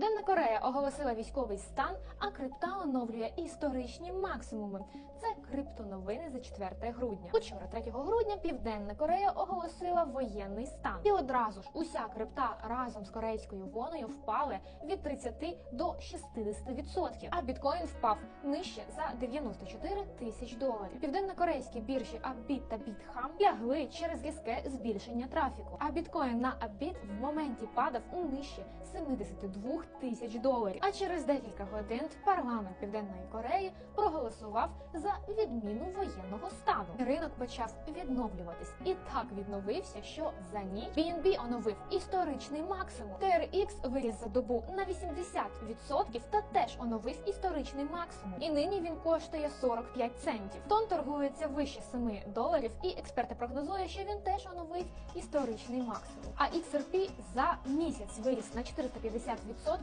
Південна Корея оголосила військовий стан, а крипта оновлює історичні максимуми. Це криптоновини за 4 грудня. Учора, 3 грудня, Південна Корея оголосила воєнний стан. І одразу ж уся крипта разом з корейською воною впали від 30 до 60%. А біткоін впав нижче за 94 тисяч доларів. Південнокорейські біржі Абіт та Бітхам лягли через різке збільшення трафіку. А біткоін на Абіт в моменті падав у нижче 72 тисяч доларів. А через декілька годин парламент Південної Кореї проголосував за відміну воєнного стану. Ринок почав відновлюватись і так відновився, що за ніч BNB оновив історичний максимум. TRX виріс за добу на 80% та теж оновив історичний максимум. І нині він коштує 45 центів. Тон торгується вище 7 доларів, і експерти прогнозують, що він теж оновить історичний максимум. А XRP за місяць виріс на 450%